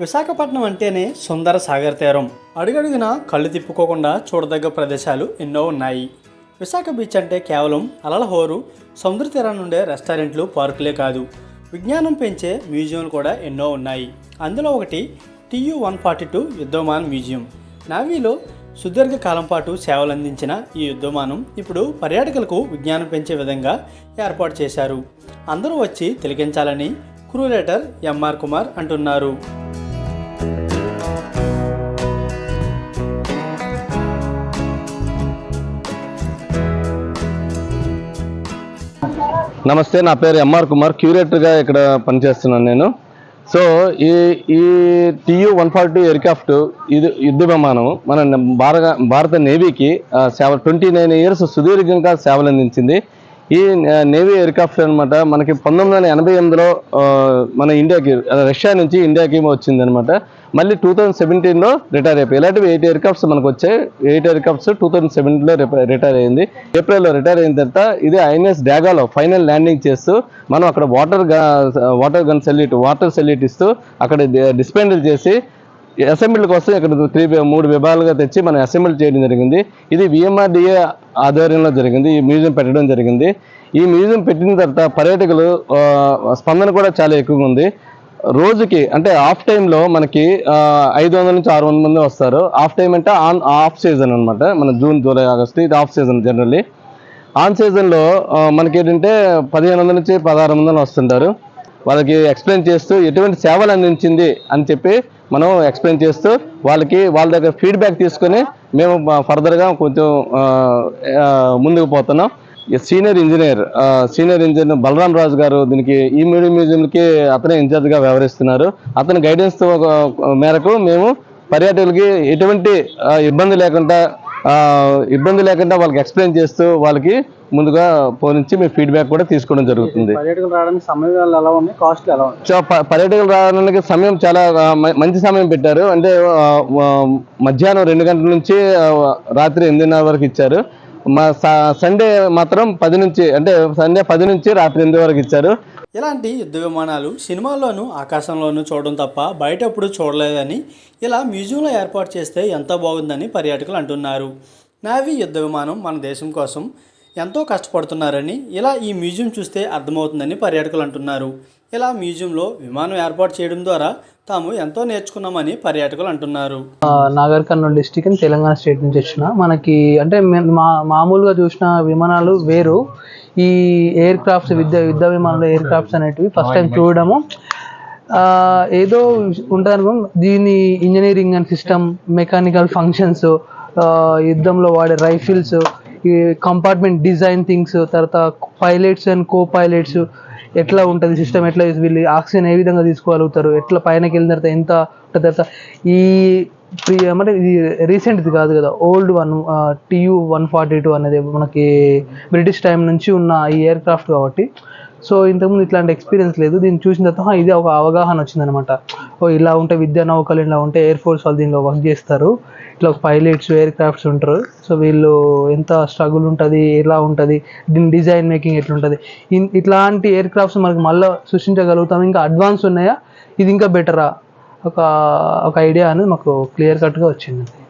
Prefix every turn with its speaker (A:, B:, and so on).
A: విశాఖపట్నం అంటేనే సుందర సాగర్ తీరం. అడుగడుగున కళ్ళు తిప్పుకోకుండా చూడదగ్గ ప్రదేశాలు ఎన్నో ఉన్నాయి. విశాఖ బీచ్ అంటే కేవలం అలల హోరు సముద్ర తీరాన్ని ఉండే రెస్టారెంట్లు పార్కులే కాదు. విజ్ఞానం పెంచే మ్యూజియంలు కూడా ఎన్నో ఉన్నాయి. అందులో ఒకటి టియు వన్ ఫార్టీ టూ యుద్ధమాన్ మ్యూజియం. నావీలో సుదీర్ఘ కాలం పాటు సేవలు అందించిన ఈ యుద్ధమానం ఇప్పుడు పర్యాటకులకు విజ్ఞానం పెంచే విధంగా ఏర్పాటు చేశారు. అందరూ వచ్చి తిలకించాలని క్రూరేటర్ ఎంఆర్ కుమార్ అంటున్నారు.
B: నమస్తే నా పేరు ఎంఆర్ కుమార్. క్యూరేటర్గా ఇక్కడ పనిచేస్తున్నాను నేను. సో ఈ ఈ టీయూ వన్ ఫార్టీ ఎయిర్క్రాఫ్ట్ ఇది యుద్ధ విమానం మన భారత భారత నేవీకి సేవ ట్వంటీ నైన్ ఇయర్స్ సుదీర్ఘంగా సేవలు అందించింది ఈ నేవీ ఎయిర్క్రాఫ్ట్ అనమాట మనకి పంతొమ్మిది వందల ఎనభై ఎనిమిదిలో మన ఇండియాకి రష్యా నుంచి ఇండియాకి వచ్చింది అనమాట మళ్ళీ టూ థౌజండ్ సెవెంటీన్లో రిటైర్ అయిపోయి ఇలాంటివి ఎయిట్ ఎయిర్క్రాఫ్ట్స్ మనకు వచ్చాయి ఎయిట్ ఎయిర్క్రాఫ్ట్స్ టూ థౌజండ్ సెవెంటీన్లో రిటైర్ అయింది. ఏప్రిల్లో రిటైర్ అయిన తర్వాత ఇది ఐఎన్ఎస్ డాగాలో ఫైనల్ ల్యాండింగ్ చేస్తూ మనం అక్కడ water water gun salute water salute ఇస్తూ అక్కడ డిస్పెండిల్ చేసి అసెంబ్లీ కోసం ఇక్కడ త్రీ మూడు విభాగాలుగా తెచ్చి మనం అసెంబ్లీ చేయడం జరిగింది. ఇది విఎంఆర్డిఏ ఆధ్వర్యంలో జరిగింది. ఈ మ్యూజియం పెట్టడం జరిగింది. ఈ మ్యూజియం పెట్టిన తర్వాత పర్యాటకులు స్పందన కూడా చాలా ఎక్కువగా ఉంది. రోజుకి అంటే ఆఫ్ టైంలో మనకి ఐదు వందల నుంచి ఆరు వందల మంది వస్తారు. ఆఫ్ టైం అంటే ఆన్ ఆఫ్ సీజన్ అనమాట మన జూన్ జూలై ఆగస్టు ఇది ఆఫ్ సీజన్ జనరల్లీ. ఆన్ సీజన్లో మనకి ఏంటంటే పదిహేను వందల నుంచి పదహారు వందలు వస్తుంటారు. వాళ్ళకి ఎక్స్ప్లెయిన్ చేస్తూ ఎటువంటి సేవలు అందించింది అని చెప్పి మనం ఎక్స్ప్లెయిన్ చేస్తూ వాళ్ళకి వాళ్ళ దగ్గర ఫీడ్బ్యాక్ తీసుకొని మేము ఫర్దర్గా కొంచెం ముందుకు పోతున్నాం. Senior engineer senior engineer Balaram Raju గారు దీనికి ఈ మీడియం మ్యూజియంకి అతనే ఇన్ఛార్జ్గా వ్యవహరిస్తున్నారు. అతని గైడెన్స్ మేరకు మేము పర్యాటకులకి ఎటువంటి ఇబ్బంది లేకుండా ఇబ్బంది లేకుండా వాళ్ళకి ఎక్స్ప్లెయిన్ చేస్తూ వాళ్ళకి ముందుగా పోనించి మేము ఫీడ్బ్యాక్ కూడా తీసుకోవడం జరుగుతుంది.
A: పర్యాటకులు రావడానికి సమయాలు ఎలా ఉన్నాయి కాస్ట్లు ఎలా ఉన్నాయి
B: చా- ప- పర్యాటకులు రావడానికి సమయం చాలా మ- మంచి సమయం పెట్టారు. అంటే మధ్యాహ్నం రెండు గంటల నుంచి రాత్రి ఎనిమిదిన్నర వరకు ఇచ్చారు. మా సండే మాత్రం పది నుంచి అంటే సండే పది నుంచి రాత్రి ఎనిమిది వరకు ఇచ్చారు.
A: ఇలాంటి యుద్ధ విమానాలు సినిమాల్లోనూ ఆకాశంలోనూ చూడడం తప్ప బయట ఎప్పుడు చూడలేదని ఇలా మ్యూజియంలో ఏర్పాటు చేస్తే ఎంతో బాగుందని పర్యాటకులు అంటున్నారు. నావీ యుద్ధ విమానం మన దేశం కోసం ఎంతో కష్టపడుతున్నారని ఇలా ఈ మ్యూజియం చూస్తే అర్థమవుతుందని పర్యాటకులు అంటున్నారు. ఇలా మ్యూజియంలో విమానం ఏర్పాటు చేయడం ద్వారా తాము ఎంతో నేర్చుకున్నామని పర్యాటకులు అంటున్నారు.
C: నాగర్ కర్నూలు డిస్టిక్ అని తెలంగాణ స్టేట్ నుంచి వచ్చిన మనకి అంటే మా మామూలుగా చూసిన విమానాలు వేరు. ఈ ఎయిర్ క్రాఫ్ట్స్ యుద్ధ యుద్ధ విమానాలు ఎయిర్ క్రాఫ్ట్స్ అనేటివి ఫస్ట్ టైం చూడడము. ఏదో ఉంటుంది అనుకో దీని engineering and system mechanical functions యుద్ధంలో వాడే రైఫిల్స్ ఈ కంపార్ట్మెంట్ డిజైన్ థింగ్స్ తర్వాత పైలట్స్ అండ్ కో పైలట్స్ ఎట్లా ఉంటుంది సిస్టమ్ ఎట్లా వీళ్ళు ఆక్సిజన్ ఏ విధంగా తీసుకోగలుగుతారు ఎట్లా పైనకి వెళ్ళిన తర్వాత ఎంత ఉంటుంది తర్వాత ఈ ప్రీ అంటే ఇది రీసెంట్ది కాదు కదా old one TU one forty two అనేది మనకి బ్రిటిష్ టైం నుంచి ఉన్న ఈ ఎయిర్ క్రాఫ్ట్ కాబట్టి. సో ఇంతకుముందు ఇట్లాంటి ఎక్స్పీరియన్స్ లేదు దీన్ని చూసిన తర్వాత ఇది ఒక అవగాహన వచ్చిందనమాట. ఓ ఇలా ఉంటే విద్యా నౌకలు ఇలా ఉంటే ఎయిర్ ఫోర్స్ వాళ్ళు దీనిలో వర్క్ చేస్తారు. ఇట్లా పైలట్స్ ఎయిర్ క్రాఫ్ట్స్ ఉంటారు. సో వీళ్ళు ఎంత స్ట్రగుల్ ఉంటుంది ఎలా ఉంటుంది దీని డిజైన్ మేకింగ్ ఎట్లుంటుంది. ఇట్లాంటి ఎయిర్ క్రాఫ్ట్స్ మనకి మళ్ళీ సృష్టించగలుగుతాం. ఇంకా అడ్వాన్స్ ఉన్నాయా? ఇది ఇంకా బెటరా? ఒక ఒక ఐడియా అనేది మాకు క్లియర్ కట్గా వచ్చింది